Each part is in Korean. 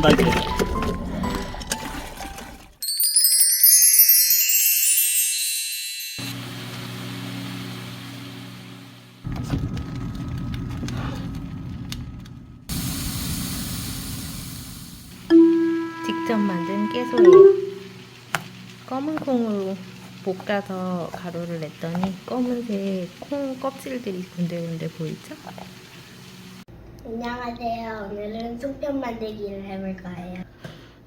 다 이렇게. 직접 만든 깨소예요. 검은 콩으로 볶아서 가루를 냈더니 검은색 콩 껍질들이 군데군데 보이죠? 안녕하세요. 오늘은 송편 만들기를 해볼 거예요.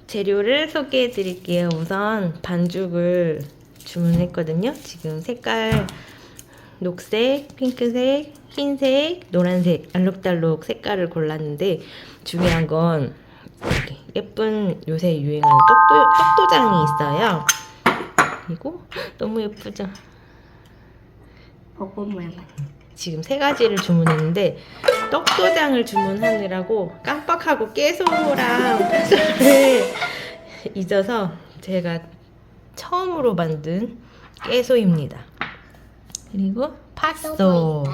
재료를 소개해 드릴게요. 우선 반죽을 주문했거든요. 지금 색깔 녹색, 핑크색, 흰색, 노란색 알록달록 색깔을 골랐는데 중요한 건 예쁜 요새 유행하는 떡도, 떡도장이 있어요. 그리고 너무 예쁘죠? 벚꽃 모양 같아. 지금 세 가지를 주문했는데 떡도장을 주문하느라고 깜빡하고 깨소랑 파스를 잊어서 제가 처음으로 만든 깨소입니다. 그리고 파소.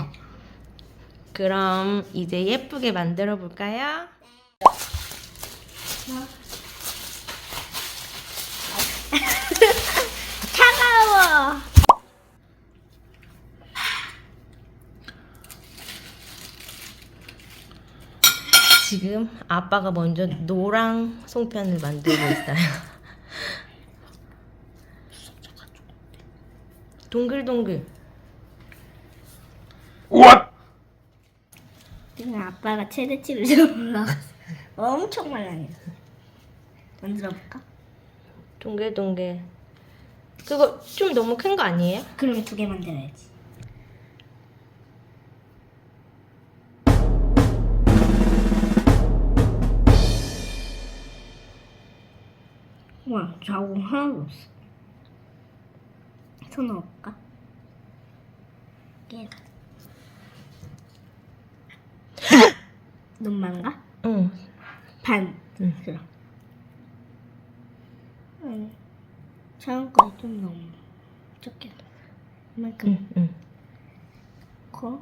그럼 이제 예쁘게 만들어 볼까요? 차가워. 지금 아빠가 먼저 노랑 송편을 만들고 있어요. 동글동글. 지금 아빠가 최대치를 좀 올라갔어. 엄청 말랑해. 만들어 볼까? 동글동글. 그거 좀 너무 큰 거 아니에요? 그러면 두개 만들어야지. 와, 좌우 하나도 없어. 손 넣을까? 깨. 눈만가? 응. 반. 응. 그럼. 응. 작은 거좀 너무 적게. 이만큼 응, 응. 커.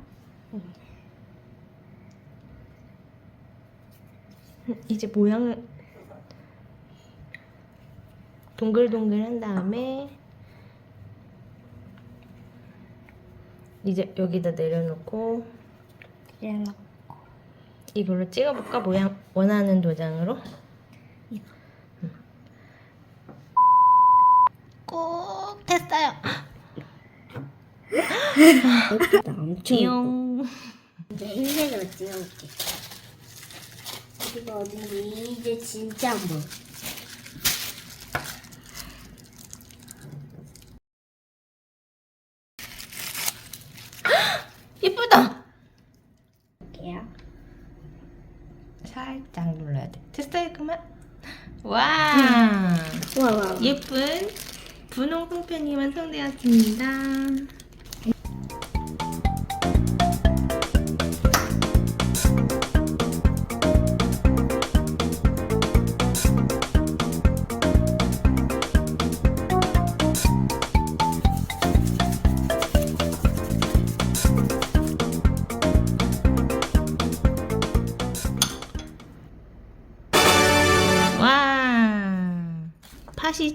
이제 모양을 동글동글 한 다음에 이제 여기다 내려놓고 이걸로 찍어볼까? 모양 원하는 도장으로 꼭 됐어요. 예쁘다. 엄청. 이제 흰색으로 찍어볼게. 어디가 어딘지 이제 진짜 안 보여. 예쁘다. 볼게요. 살짝 눌러야 돼. 됐어요, 그만. 와. 와, 와, 와. 예쁜 분홍 송편이 완성되었습니다.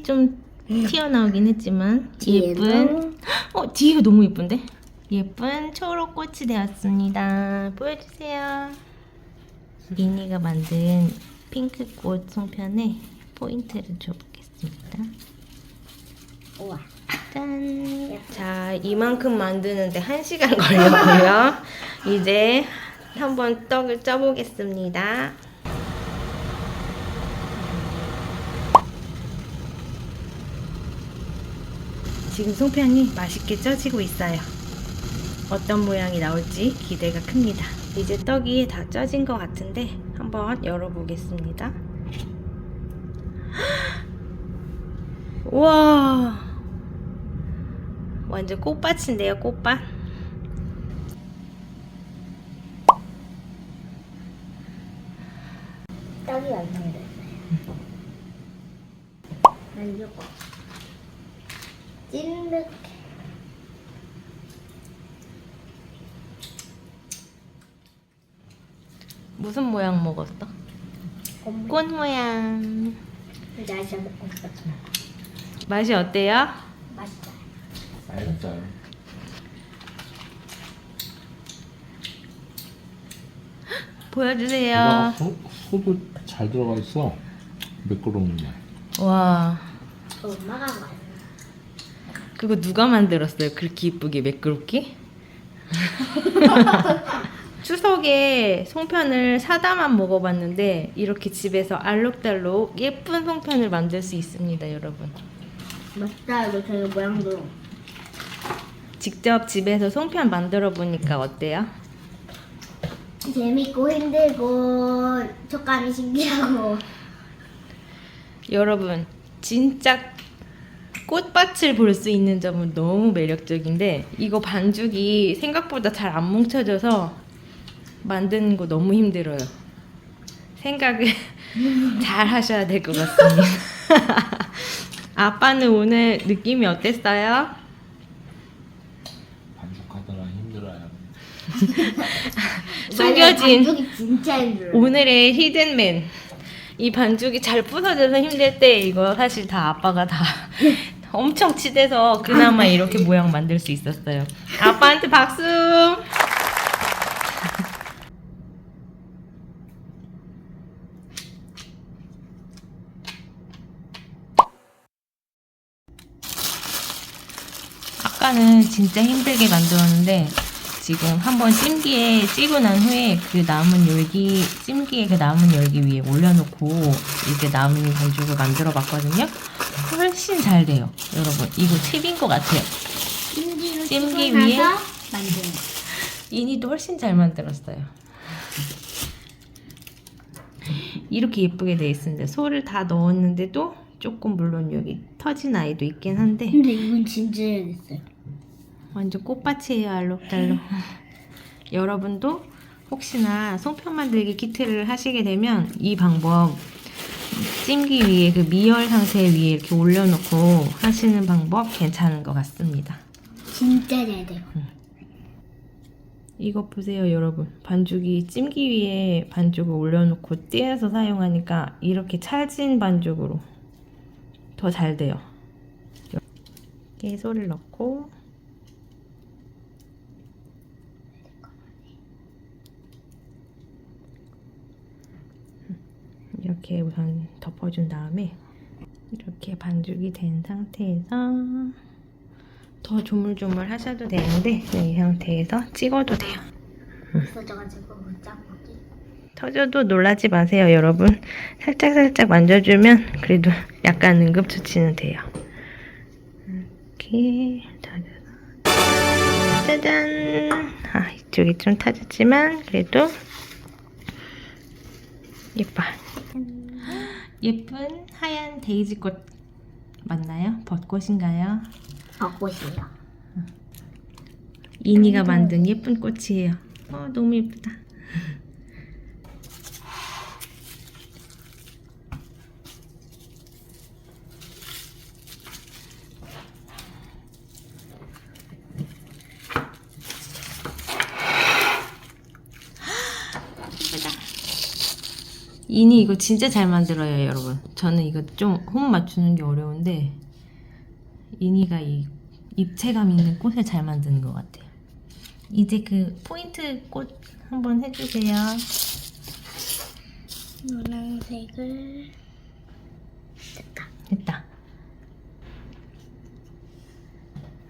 좀 튀어나오긴 했지만 예쁜 어 뒤에 너무 예쁜데 예쁜 초록 꽃이 되었습니다 보여주세요 미니가 만든 핑크 꽃 송편에 포인트를 줘보겠습니다 우와. 짠. 자, 이만큼 만드는데 1시간 걸렸고요. 이제 한번 떡을 쪄보겠습니다. 지금 송편이 맛있게 쪄지고 있어요. 어떤 모양이 나올지 기대가 큽니다. 이제 떡이 다 쪄진 것 같은데 한번 열어보겠습니다. 우와 완전 꽃밭인데요 꽃밭 떡이 완성됐어요. 만져봐. 찐득해. 무슨 모양 먹었어? 곰. 꽃 모양. 나 진짜 먹고 싶었어. 맛이 어때요? 맛있다. 알겠어요. 보여주세요. 소, 소도 잘 들어가 있어. 매끄러운데. 와, 그 엄마가 맛있어. 그거 누가 만들었어요? 그렇게 이쁘게 매끄럽게? 추석에 송편을 사다만 먹어봤는데 이렇게 집에서 알록달록 예쁜 송편을 만들 수 있습니다, 여러분. 맛있다. 이거 되게 모양도. 직접 집에서 송편 만들어 보니까 어때요? 재밌고 힘들고 촉감이 신기하고 여러분, 진짜 꽃밭을 볼 수 있는 점은 너무 매력적인데 이거 반죽이 생각보다 잘 안 뭉쳐져서 만드는 거 너무 힘들어요. 생각을 잘 하셔야 될 것 같습니다. 아빠는 오늘 느낌이 어땠어요? 반죽하느라 힘들어요. 숨겨진 반죽이 진짜 힘들어. 오늘의 히든맨. 이 반죽이 잘 부서져서 힘들 때 이거 사실 다 아빠가 다 엄청 치대서 그나마 이렇게 모양 만들 수 있었어요. 아빠한테 박수! 아까는 진짜 힘들게 만들었는데 지금 한번 찜기에 찌고 난 후에 그 남은 열기 찜기에 그 남은 열기 위에 올려놓고 이제 남은 반죽을 만들어 봤거든요. 훨씬 잘 돼요, 여러분. 이거 팁인 것 같아요. 찜기로 찜기 위에? 나서 만드는 거. 이니도 훨씬 잘 만들었어요. 이렇게 예쁘게 돼 있습니다. 소를 다 넣었는데도 조금 물론 여기 터진 아이도 있긴 한데 근데 이건 진짜 해야겠어요. 완전 꽃밭이에요 알록달록 여러분도 혹시나 송편 만들기 키트를 하시게 되면 이 방법 찜기 위에 그 미열 상태 위에 이렇게 올려놓고 하시는 방법 괜찮은 것 같습니다. 진짜 잘 돼요. 이것 보세요 여러분. 반죽이 찜기 위에 반죽을 올려놓고 띄어서 사용하니까 이렇게 찰진 반죽으로 더 잘 돼요. 깨소를 넣고 이렇게 우선 덮어준 다음에 이렇게 반죽이 된 상태에서 더 조물조물 하셔도 되는데 그냥 이 상태에서 찍어도 돼요 없어져가지고 못 먹기. 터져도 놀라지 마세요, 여러분. 살짝살짝 만져주면 그래도 약간 응급처치는 돼요. 이렇게 터져서 짜잔! 아, 이쪽이 좀 터졌지만 그래도 예뻐. 예쁜 하얀 데이지 꽃 맞나요? 벚꽃인가요? 벚꽃이에요. 이니가 만든 예쁜 꽃이에요. 어, 너무 예쁘다. 예쁘다. 이니 이거 진짜 잘 만들어요, 여러분. 저는 이거 좀 홈 맞추는 게 어려운데 이니가 이 입체감 있는 꽃을 잘 만드는 것 같아요. 이제 그 포인트 꽃 한번 해주세요. 노란색을 됐다. 됐다.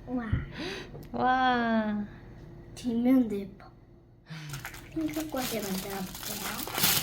우와. 와. 뒷면도 예뻐. 핑크꽃을 만들어 볼게요.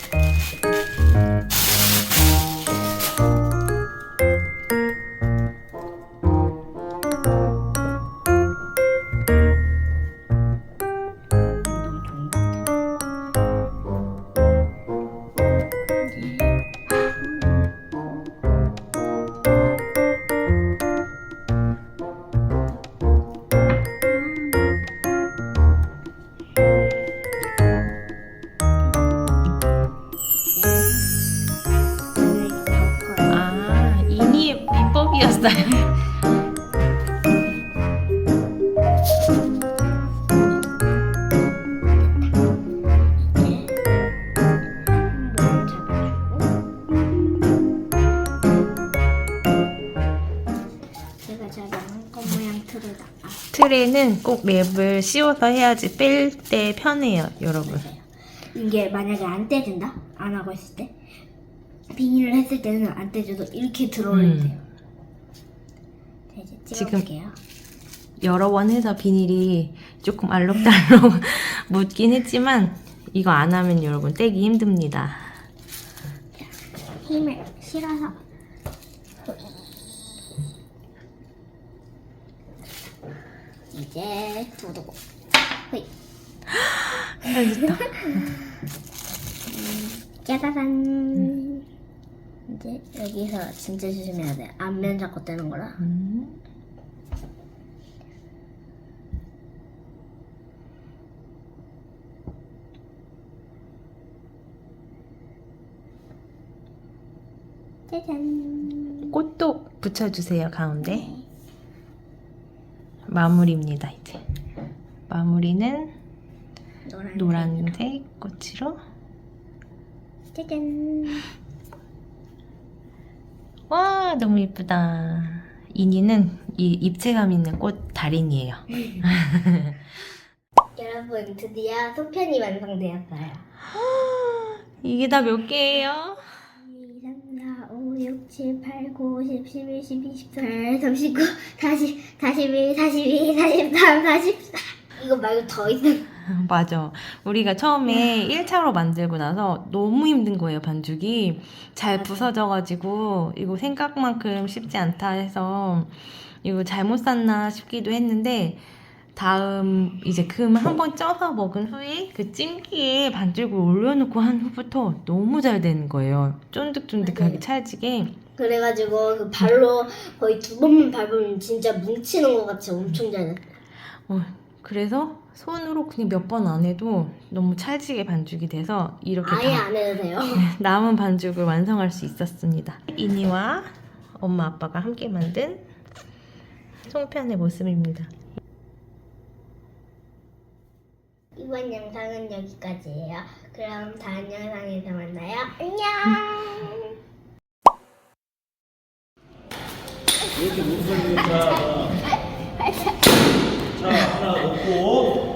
처음이었어요. 틀에다가 트레는 꼭 랩을 씌워서 해야지 뺄 때 편해요, 여러분. 이게 만약에 안 떼진다? 안 하고 있을 때 비닐을 했을 때는 안 떼져도 이렇게 들어올려요. 음. 지금- 찍어볼게요. 여러 번 해서 비닐이 조금 알록달록 묻긴 했지만 이거 안 하면 여러분 떼기 힘듭니다. 힘을 실어서. 이제 두두고. 호이 짜자잔. 이제 여기서 진짜 조심해야 돼. 앞면 잡고 떼는 거라. 음. 짜잔 꽃도 붙여주세요 가운데. 마무리입니다 이제. 마무리는 노란 노란색 꽃으로. 짜잔 와 너무 예쁘다. 이니는 이 입체감 있는 꽃 달인이에요. 여러분 드디어 소편이 완성되었어요 이게 다 몇 개예요? 2, 3, 4, 5, 6, 7, 8, 9, 10, 11, 12, 13, 39, 40, 41, 42, 43, 44 이거 말고 더 있는 맞아. 우리가 처음에 1차로 만들고 나서 너무 힘든 거예요, 반죽이. 잘 부서져가지고, 이거 생각만큼 쉽지 않다 해서, 이거 잘못 샀나 싶기도 했는데, 다음, 이제 금 한 번 쪄서 먹은 후에 그 찜기에 반죽을 올려놓고 한 후부터 너무 잘 되는 거예요. 쫀득쫀득하게 맞아요. 찰지게. 그래가지고 그 발로 거의 두 번만 밟으면 진짜 뭉치는 것 같이 엄청 잘 돼. 어, 그래서 손으로 그냥 몇 번 안 해도 너무 찰지게 반죽이 돼서 이렇게 아예 다 안 해도 돼요 남은 반죽을 완성할 수 있었습니다. 이니와 엄마 아빠가 함께 만든 송편의 모습입니다. 이번 영상은 여기까지예요. 그럼 다음 영상에서 만나요. 안녕! 먹어보고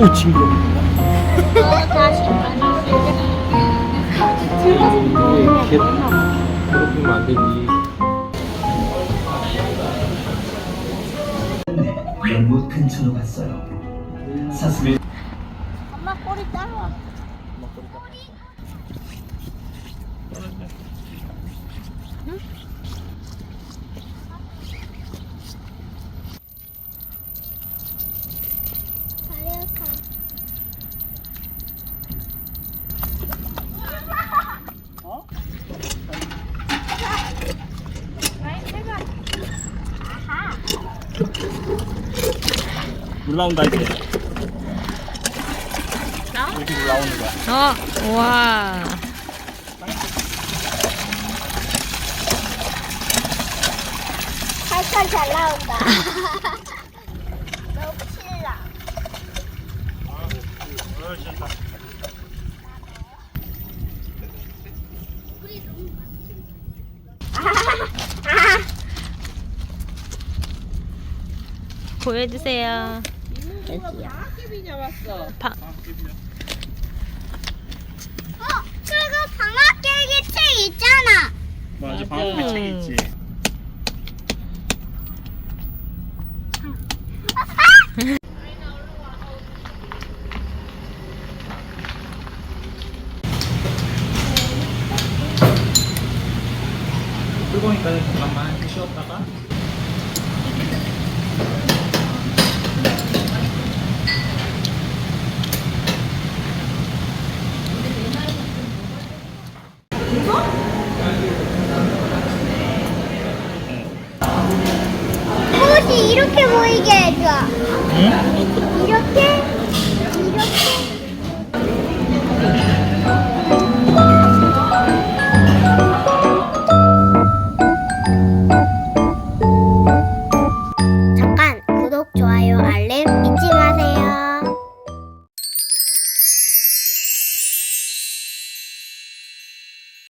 오 징그러. 다시 이게 개 괴롭히면 안 되지. 연못 근처로 갔어요. 사슴의 엄마 꼬리 따라와. 올라온다 이제 이렇게 올라오는 거야 어, 와. 살살 잘 나온다. 너무 신나. 어, 진짜. 보여주세요. 바, 어, 그리고 방학 계획 책 있잖아. 맞아 방금 책 있지. 뜨 꽃이 이렇게 보이게 해줘. 응?